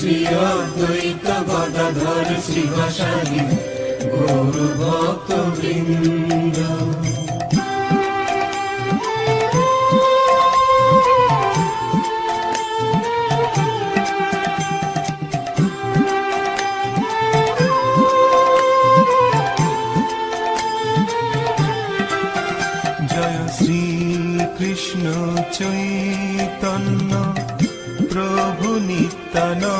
শ্রী অদ্বৈত গদাধর শ্রীবাসাদি গৌর ভক্ত বৃন্দ কৃষ্ণ চৈতন্য প্রভু নিত্যানন্দ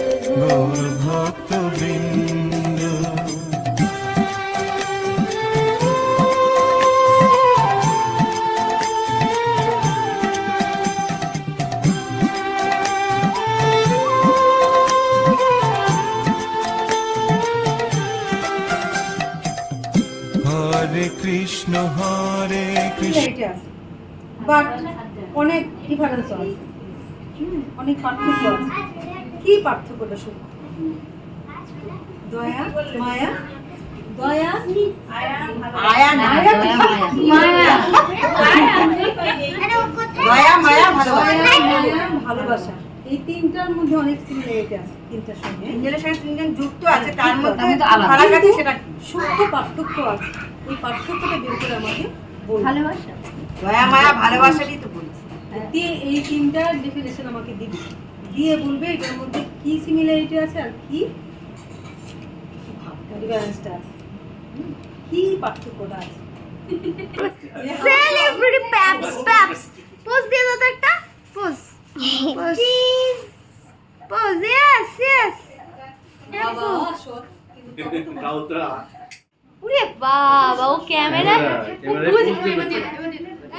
গৌর হরে কৃষ্ণ হরে কৃষ্ণ। বাট অনেক ডিফারেন্স আছে। হুম, অনেক পার্থক্য আছে। কি পার্থক্যটা শুধু দয়া মায়া দয়া আয়া মায়া। দয়া মায়া ভালোবাসা। দয়া, মায়া, এই তিনটার মধ্যে অনেক সিমিলারিটি আছে তিনটার সঙ্গে। তিনজনের সঙ্গে তিনজন যুক্ত আছে তার মধ্যে। ফারাক আছে সেটা? সূক্ষ্ম পার্থক্য আছে। এই পার্থক্যটা বের করে আমাকে ভালোবাসা? দয়া মায়া ভালোবাসারই তো বলছি দিয়ে এই তিনটার ডেফিনেশন আমাকে দিবি। দিয়ে বলবে এটার মধ্যে কি সিমিলারিটি আছে আর কি ডিফারেন্সটা আছে। হুম, কি পার্থক্যটা আছে? সেলিব্রিটি প্যাপস প্যাপস পোজ দিয়ে দাও তো একটা। Pose pose pose yes yes বাবা ওরে বাবা ও ক্যামেরা ক্যামেরা